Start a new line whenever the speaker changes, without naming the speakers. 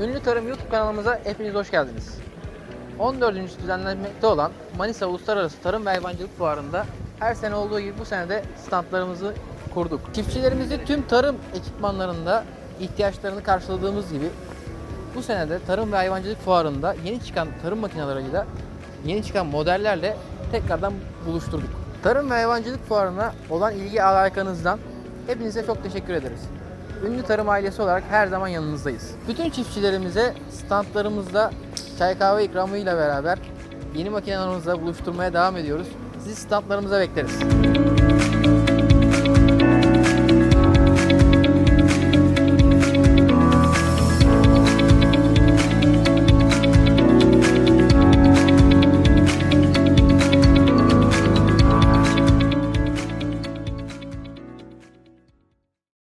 Ünlü Tarım YouTube kanalımıza hepiniz hoş geldiniz. 14. düzenlenmekte olan Manisa Uluslararası Tarım ve Hayvancılık Fuarı'nda her sene olduğu gibi bu sene de standlarımızı kurduk. Çiftçilerimizi tüm tarım ekipmanlarında ihtiyaçlarını karşıladığımız gibi bu sene de Tarım ve Hayvancılık Fuarı'nda yeni çıkan tarım makineleriyle, yeni çıkan modellerle tekrardan buluşturduk. Tarım ve Hayvancılık Fuarı'na olan ilgi alakanızdan hepinize çok teşekkür ederiz. Ünlü Tarım ailesi olarak her zaman yanınızdayız. Bütün çiftçilerimize standlarımızda çay kahve ikramıyla beraber yeni makinelerimizle buluşturmaya devam ediyoruz. Sizi standlarımıza bekleriz.